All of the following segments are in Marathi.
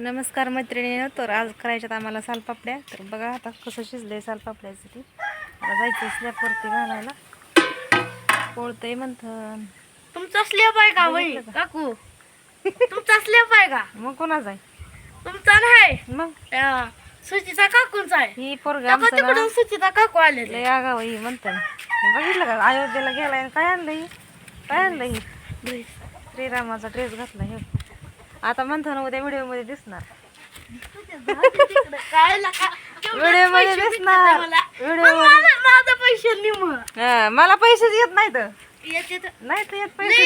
नमस्कार मैत्रिणीनं तर आज करायच्यात आम्हाला सालपापड्या. तर बघा आता कसं शिजलंय सालपापड्याचं ती. आता जायचं स्लॅबवरती घालायला. पोळतंय म्हणतं. तुमचा स्लेप आहे का वही? काकू? तुमचा स्लेप आहे का? मग कोणाच आहे? तुमचा नाही. मग? सुचिता काकूंचा आहे. ही पोरग तिकडून सुचिता काकू आले लय आगाव ही म्हणतं बघितलं का? अयोध्येला गेलाय काय आणलं ही काय आणलं ही श्रीरामाचा ड्रेस घातला हे. आता म्हणतो ना उद्या व्हिडिओमध्ये दिसणार. व्हिडिओमध्ये दिसणार. व्हिडिओ माझं पैसे निम. हा, मला पैसेच येत नाहीत. नाही तर येत पैसे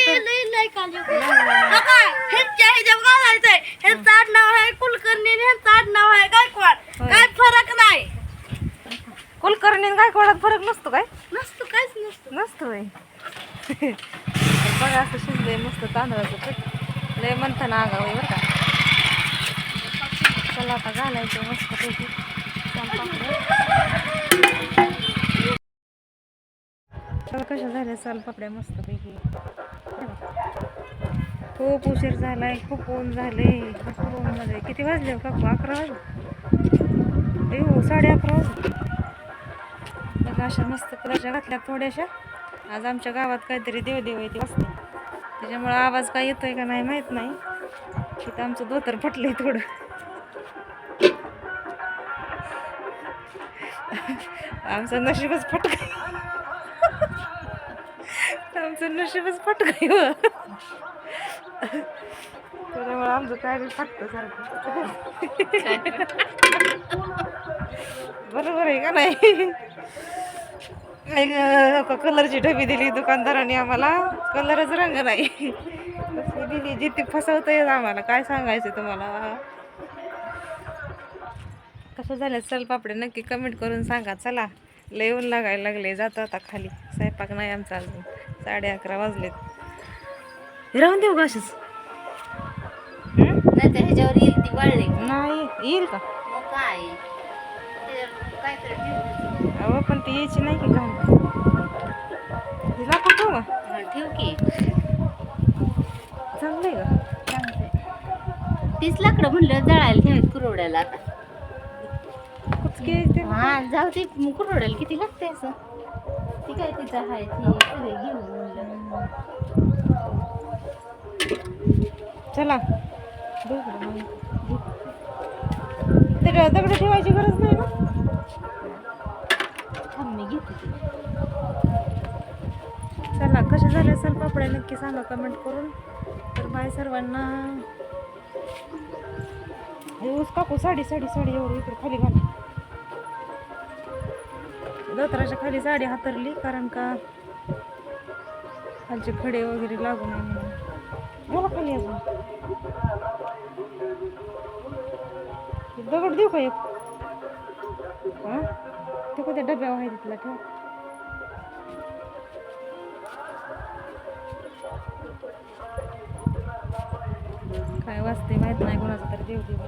घालायचंय. ह्यांचं आडनाव आहे कुलकर्णी ह्यांचं आडनाव आहे गायकवाड. काय फरक नाही. कुलकर्णी गायकवाडात फरक नसतो काय? नसतो काहीच नसतो. नसतो बघा असं शिजलंय मस्त तांदळाचं लय म्हणताना आगाव आहे बरं का. चला आता घालायचं मस्तपैकी. चला कशा झाल्या सालपापड्या मस्त खूप उशीर झालाय खूप ऊन झाले भरपूर ऊन मध्ये किती वाजले हो का अकरा वाजले. हो साडे अकरा वाजले. बघा अशा मस्त कलरच्या घातल्या थोड्याशा. आज आमच्या गावात काहीतरी देवदेव आहे ती असते त्याच्यामुळं आवाज काय येतोय का नाही माहीत नाही. तिथं आमचं धोतर फटलंय थोडं. आमचं नशीबच फटक आमचं नशीबच फटकाय हो त्याच्यामुळे आमचं काय फाटतं सारखं. बरोबर आहे का नाही? कलरची डबी दिली दुकानदाराने आम्हाला. कलरच रंग नाही. दिली जिथे फसवतंय आम्हाला. काय सांगायचं तुम्हाला? कसं झालं? चल पापडे नक्की कमेंट करून सांगा. चला. लय ऊन लागायला लागले जातो आता खाली. स्वयंपाक नाही आमचा अजून. साडे अकरा वाजलेत. राहून देऊ गाशीच नाही येईल ती वाळली नाही. येईल का? काय? अहो पण ती यायची नाही की काम तिला कुठं मग ठेव की. चांगलं आहे का तीस लाकडं म्हणलं जळायला ठेवायचं कुरवड्याला आता. कुचकी यायची हा जाऊ ते कुरवड्याला किती लागते असं? ती काय तिचं आहे ती घेऊन म्हणलं. चला. दगड ठेवायची गरज नाही ना घेते चला कसे झाले असेल पापड्या नक्की सांगा कमेंट करून. तर बाय सर्वांना. ऊस काकू साडी साडी साडी एवढी इकडे खाली घाल. दत्राच्या खाली साडी हातरली कारण का खालचे खडे वगैरे लागू नये म्हणून. बोला खाली अजून. दगड देऊ का एक? हा? ते कुठे डब्यावर आहे तिथला ठेव. काय वाचते माहीत नाही कोणाचं तरी देव देव.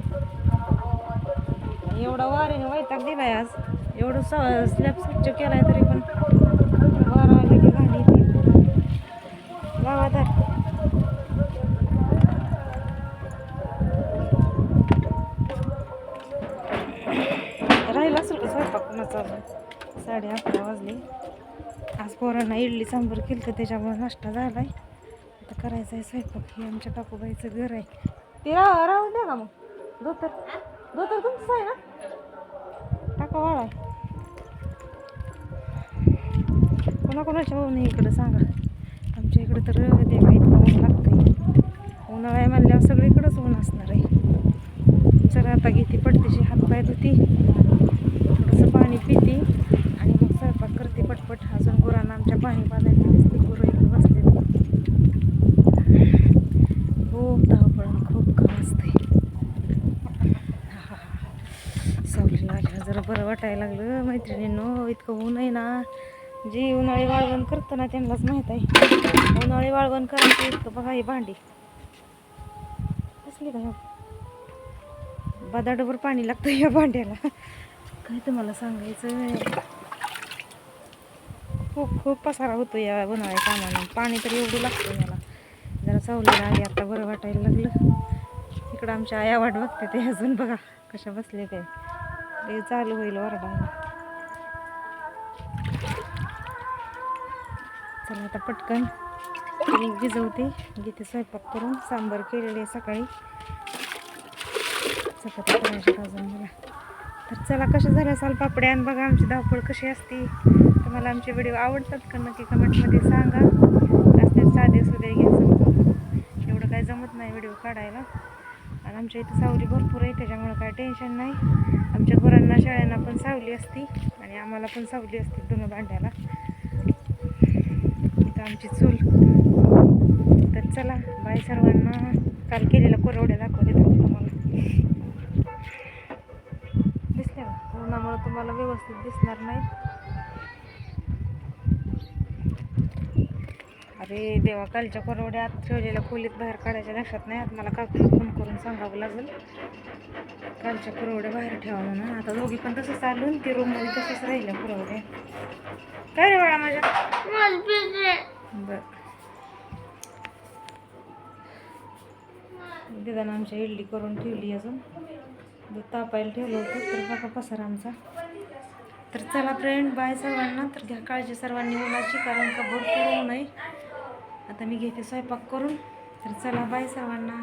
एवढा वाऱ्याने वैताग दिलाय आज. एवढं स स्लॅब स्वच्छ केलाय तरी पण. वारा लगे घाली पोरांना इडली सांबर केलं तर त्याच्यामुळे नाश्ता झालाय. आता करायचं आहे स्वयंपाक. हे आमच्या काकूबाईचं घर आहे. ते रा राहून द्या का मग. धोतर. धोतर तुमचं आहे ना? टाका वाळा. कोणाकोणाच्या होऊन इकडं सांगा. आमच्या इकडं तर देवा इतकं ऊन लागतंय. उन्हाळा आहे म्हणल्यावर सगळीकडंच ऊन असणार आहे. चला आता घेते पडतेची हातपाय धुती. थोडंसं पाणी पिते आणि मग स्वयंपाक करते पटपट अजून गुरांना आमच्या पाणी बांधायला दिसते गुरं इकडे बसते खूप धावपळ खूप काम असते. सावलीला आल्या जरा बरं वाटायला लागलं मैत्रिणींनो इतकं ऊन आहे ना. जी उन्हाळी वाळवण करतं ना त्यांनाच माहीत आहे. उन्हाळी वाळवण करायचं इतकं बघा ही भांडी. कसली का बदाडभर पाणी लागतं या भांड्याला. काय तुम्हाला सांगायचं खूप खूप पसारा होतो या उन्हाळ्या कामाने. पाणी तर एवढं लागतं याला जरा सावलीला आली आता बरं वाटायला लागलं. इकडं आमच्या आया वाट बघते ते अजून बघा कशा बसले ते. ते चालू होईल वरडायला. चला आता पटकन भिजवते. घेते स्वयंपाक करून सांबार केलेली आहे सकाळी. चपाती करायची अजून मला. तर चला कशा झाल्या साल पापड्यान आणि बघा आमची धावपळ कशी असते. तुम्हाला आमचे व्हिडिओ आवडतात का नक्की कमेंटमध्ये सांगा. असते साधे सुधे घ्या समजून. एवढं काय जमत नाही व्हिडिओ काढायला. आणि आमच्या इथं सावली भरपूर आहे त्याच्यामुळं काय टेन्शन नाही. आमच्या गुरांना शाळांना पण सावली असती आणि आम्हाला पण सावली असते दोन भांड्याला. इथं आमची चूल. तर चला बाय सर्वांना काल केलेल्या कोरवड्या दाखवते तुम्हाला. दिसल्या उन्हामुळं हो, तुम्हाला व्यवस्थित दिसणार नाही अरे देवा कालच्या कोरवड्या आत ठेवलेल्या खोलीत बाहेर काढायच्या लक्षात नाही आता. मला काकूला फोन करून सांगावं लागेल. कालच्या कुरवड्या बाहेर ठेवा म्हणून. आता दोघी पण तसं चालून ती रूममध्ये तसंच राहिल्या कुरवड्या काय रे बाळा माझ्या? बर. दिदानं आमच्या इडली करून ठेवली अजून. दूध तापायला ठेवलं होतं तर बघा पसार आमचा. तर चला फ्रेंड बाय सर्वांना. तर घ्या काळजी सर्वांनी. मुलाची कारण का भरपूर होऊ नये आता मी घेते स्वयंपाक करून. तर चला बाय सर्वांना.